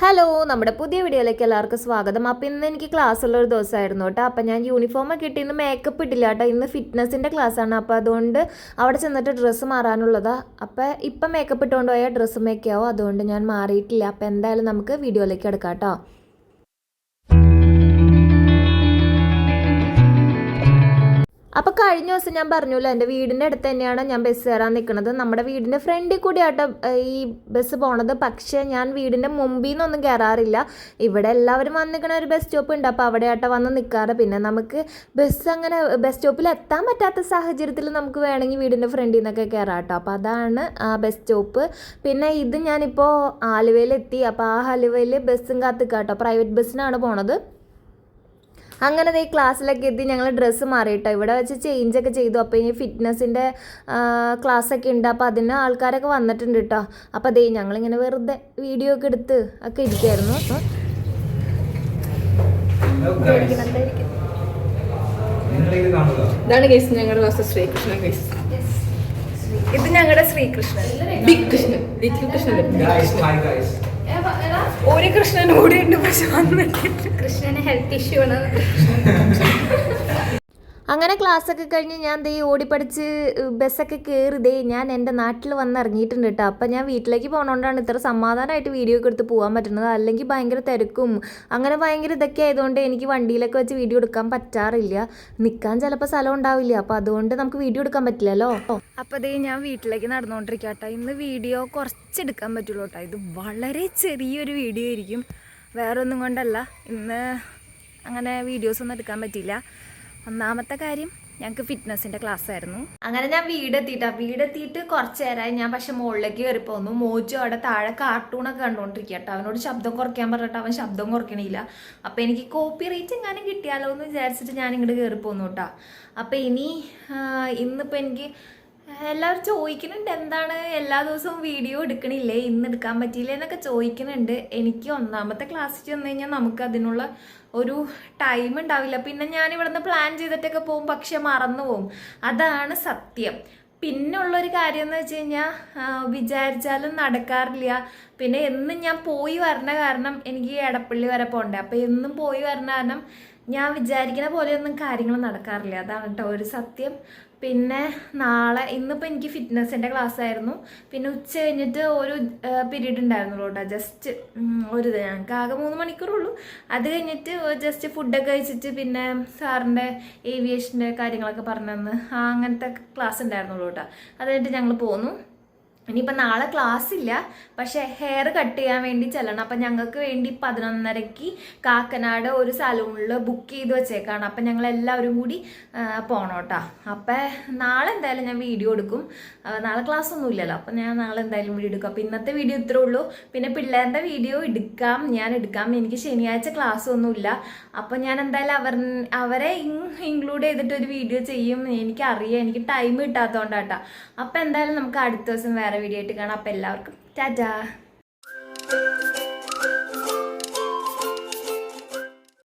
Hello നമ്മുടെ പുതിയ വീഡിയോയിലേക്ക് എല്ലാവർക്കും സ്വാഗതം. അപ്പോൾ ഇന്ന് എനിക്ക് ക്ലാസ് ഉള്ള ഒരു ദിവസമായിരുന്നു കേട്ടോ. അപ്പോൾ ഞാൻ യൂണിഫോം ഒക്കെ ഇട്ട് ഇന്ന് മേക്കപ്പ് ഇട്ടില്ല കേട്ടോ. ഇന്ന് ഫിറ്റ്നസിന്റെ ആണ്. അപ്പോൾ അതുകൊണ്ട് അവിടെ ചെന്നിട്ട് ഡ്രസ്സ് മാറാനുള്ളതാ. അപ്പോൾ ഇപ്പം മേക്കപ്പ് ഇട്ടുകൊണ്ട് പോയാൽ ഡ്രസ്സ് മേക്കാവും അതുകൊണ്ട് ഞാൻ മാറിയിട്ടില്ല. അപ്പോൾ എന്തായാലും നമുക്ക് വീഡിയോയിലേക്ക് എടുക്കാം കേട്ടോ. അപ്പോൾ കഴിഞ്ഞ ദിവസം ഞാൻ പറഞ്ഞല്ലോ എന്റെ വീടിന്റെ അടുത്ത് തന്നെയാണ് ഞാൻ ബസ് കയറാൻ നിൽക്കുന്നത് നമ്മുടെ വീടിന്റെ ഫ്രണ്ടിൽ കൂടിയാട്ടോ ഈ ബസ് പോണത്. പക്ഷേ ഞാൻ വീടിന്റെ മുമ്പിൽ നിന്നൊന്നും കയറാറില്ല. ഇവിടെ എല്ലാവരും വന്ന് നിൽക്കണ ഒരു ബസ് സ്റ്റോപ്പ് ഉണ്ട്. അപ്പോൾ അവിടെയാട്ടോ വന്ന് നിൽക്കാറ് പിന്നെ നമുക്ക് ബസ് അങ്ങനെ ബസ് സ്റ്റോപ്പിൽ എത്താൻ പറ്റാത്ത സാഹചര്യത്തിൽ നമുക്ക് വേണമെങ്കിൽ വീടിന്റെ ഫ്രണ്ടിൽ നിന്നൊക്കെ കയറാം അപ്പോൾ അതാണ് ആ ബസ് സ്റ്റോപ്പ് പിന്നെ ഇത് ഞാനിപ്പോൾ ആലുവയിലെത്തി. അപ്പോൾ ആ ആലുവയിൽ ബസ്സും കാത്തിക്കാട്ടോ പ്രൈവറ്റ് ബസ്സിനാണ് പോണത്. അങ്ങനെ ദേ ക്ലാസ്സിലൊക്കെ എത്തി ഞങ്ങൾ ഡ്രസ്സ് മാറിയിട്ടോ. ഇവിടെ വെച്ച് ചേഞ്ച് ഒക്കെ ചെയ്തു. അപ്പോൾ ഇനി ഫിറ്റ്നസിന്റെ ക്ലാസ്സൊക്കെ ഉണ്ട്. അപ്പോൾ അതിന് ആൾക്കാരൊക്കെ വന്നിട്ടുണ്ട് കേട്ടോ അപ്പോൾ അതേ ഞങ്ങളിങ്ങനെ വെറുതെ വീഡിയോ ഒക്കെ എടുത്ത് ഒക്കെ ഇരിക്കുമായിരുന്നു ഇതാണ് കേസ് ഞങ്ങളുടെ ക്ലാസ് ശ്രീകൃഷ്ണൻ കേസ് ഇത് ഞങ്ങളുടെ ശ്രീകൃഷ്ണൻ. ബിഗ് കൃഷ്ണൻ. ലിറ്റിൽ കൃഷ്ണൻ. ഒരു കൃഷ്ണൻ കൂടി ഉണ്ട് പക്ഷെ വന്നിട്ട് കൃഷ്ണന് ഹെൽത്ത് ഇഷ്യൂ ആണ്. അങ്ങനെ ക്ലാസ്സൊക്കെ കഴിഞ്ഞ് ഞാൻ ദേ ഓടിപ്പടിച്ച് ബസ്സൊക്കെ കയറി ദേ ഞാൻ എന്റെ നാട്ടിൽ വന്ന് ഇറങ്ങിയിട്ടുണ്ട് കേട്ടോ അപ്പം ഞാൻ വീട്ടിലേക്ക് പോകണോണ്ടാണ് ഇത്ര സമാധാനമായിട്ട് വീഡിയോ ഒക്കെ എടുത്ത് പോകാൻ പറ്റുന്നത്. അല്ലെങ്കിൽ ഭയങ്കര തിരക്കും. അങ്ങനെ ഭയങ്കര ഇതൊക്കെ ആയതുകൊണ്ട് എനിക്ക് വണ്ടിയിലൊക്കെ വെച്ച് വീഡിയോ എടുക്കാൻ പറ്റാറില്ല. നിൽക്കാൻ ചിലപ്പോൾ സ്ഥലം ഉണ്ടാവില്ല. അപ്പോൾ അതുകൊണ്ട് നമുക്ക് വീഡിയോ എടുക്കാൻ പറ്റില്ലല്ലോ. അപ്പോൾ ദേ ഞാൻ വീട്ടിലേക്ക് നടന്നുകൊണ്ടിരിക്കുക കേട്ടോ ഇന്ന് വീഡിയോ കുറച്ചെടുക്കാൻ പറ്റുള്ളൂ കേട്ടോ ഇത് വളരെ ചെറിയൊരു വീഡിയോ ആയിരിക്കും. വേറൊന്നും കൊണ്ടല്ല. ഇന്ന് അങ്ങനെ വീഡിയോസ് ഒന്നും എടുക്കാൻ പറ്റിയില്ല ഒന്നാമത്തെ കാര്യം ഞങ്ങൾക്ക് ഫിറ്റ്നസിന്റെ ക്ലാസ് ആയിരുന്നു അങ്ങനെ ഞാൻ വീടെത്തിയിട്ടാ വീടെത്തിയിട്ട് കുറച്ച് നേരമായി ഞാൻ പക്ഷെ മുകളിലേക്ക് കയറി പോന്നു. മോജു അവിടെ താഴെ കാർട്ടൂണൊക്കെ കണ്ടുകൊണ്ടിരിക്കുക അവനോട് ശബ്ദം കുറയ്ക്കാൻ പറഞ്ഞിട്ട് അവൻ ശബ്ദം കുറയ്ക്കണില്ല. അപ്പം എനിക്ക് കോപ്പി റേറ്റ് എങ്ങാനും കിട്ടിയാലോ എന്ന് വിചാരിച്ചിട്ട് ഞാൻ ഇങ്ങോട്ട് കയറി പോന്നു കേട്ടോ അപ്പം ഇനി ഇന്നിപ്പോ എനിക്ക് എല്ലാവരും ചോദിക്കുന്നുണ്ട് എന്താണ് എല്ലാ ദിവസവും വീഡിയോ എടുക്കണില്ലേ ഇന്ന് എടുക്കാൻ പറ്റിയില്ലേ എന്നൊക്കെ ചോദിക്കുന്നുണ്ട്. എനിക്ക് ഒന്നാമത്തെ ക്ലാസ്സിൽ ചെന്ന് കഴിഞ്ഞാൽ നമുക്ക് അതിനുള്ള ഒരു ടൈം ഉണ്ടാവില്ല. പിന്നെ ഞാൻ ഇവിടുന്ന് പ്ലാൻ ചെയ്തിട്ടൊക്കെ പോകും പക്ഷെ മറന്നു പോകും. അതാണ് സത്യം. പിന്നെ ഉള്ളൊരു കാര്യം എന്ന് വെച്ച് കഴിഞ്ഞാൽ വിചാരിച്ചാലും നടക്കാറില്ല. പിന്നെ എന്നും ഞാൻ പോയി വരണ കാരണം എനിക്ക് എടപ്പള്ളി വരെ പോകണ്ടേ. അപ്പോൾ എന്നും പോയി വരണ കാരണം ഞാൻ വിചാരിക്കുന്ന പോലെയൊന്നും കാര്യങ്ങൾ നടക്കാറില്ല. അതാണ് കേട്ടോ ഒരു സത്യം. പിന്നെ നാളെ ഇന്നിപ്പോൾ എനിക്ക് ഫിറ്റ്നസിന്റെ ക്ലാസ് ആയിരുന്നു പിന്നെ ഉച്ച കഴിഞ്ഞിട്ട് ഒരു പീരീഡ് ഉണ്ടായിരുന്നുള്ളൂ കേട്ടോ. ജസ്റ്റ് ഒരു ഇത്. ഞങ്ങൾക്ക് ആകെ മൂന്ന് മണിക്കൂറുള്ളൂ. അത് കഴിഞ്ഞിട്ട് ജസ്റ്റ് ഫുഡൊക്കെ കഴിച്ചിട്ട് പിന്നെ സാറിന്റെ ഏവിയേഷന്റെ കാര്യങ്ങളൊക്കെ പറഞ്ഞു തന്ന് അങ്ങനത്തെ ക്ലാസ് ഉണ്ടായിരുന്നുള്ളൂ കേട്ടോ. അത് കഴിഞ്ഞിട്ട് ഞങ്ങൾ പോന്നു. ഇനിയിപ്പോൾ നാളെ ക്ലാസ് ഇല്ല. പക്ഷേ ഹെയർ കട്ട് ചെയ്യാൻ വേണ്ടി ചെല്ലണം. അപ്പം ഞങ്ങൾക്ക് വേണ്ടി പതിനൊന്നരയ്ക്ക് കാക്കനാട് ഒരു സലൂണിൽ ബുക്ക് ചെയ്ത് വെച്ചേക്കാണ്. അപ്പം ഞങ്ങൾ എല്ലാവരും കൂടി പോണം കേട്ടോ അപ്പം നാളെ എന്തായാലും ഞാൻ വീഡിയോ എടുക്കും. നാളെ ക്ലാസ് ഒന്നും ഇല്ലല്ലോ. അപ്പം ഞാൻ നാളെ എന്തായാലും വീഡിയോ എടുക്കും. അപ്പം ഇന്നത്തെ വീഡിയോ ഇത്രേ ഉള്ളൂ. പിന്നെ പിള്ളേരുടെ വീഡിയോ എടുക്കാം. ഞാൻ എടുക്കാം. എനിക്ക് ശനിയാഴ്ച ക്ലാസ് ഒന്നുമില്ല അപ്പം ഞാൻ എന്തായാലും അവർ അവരെ ഇൻക്ലൂഡ് ചെയ്തിട്ട് ഒരു വീഡിയോ ചെയ്യും. എനിക്കറിയാം. എനിക്ക് ടൈം കിട്ടാത്തതുകൊണ്ടാട്ടോ അപ്പം എന്തായാലും നമുക്ക് അടുത്ത ദിവസം വേറെ വീഡിയോ ആയിട്ട് കാണാം. അപ്പം എല്ലാവർക്കും ടാറ്റാ.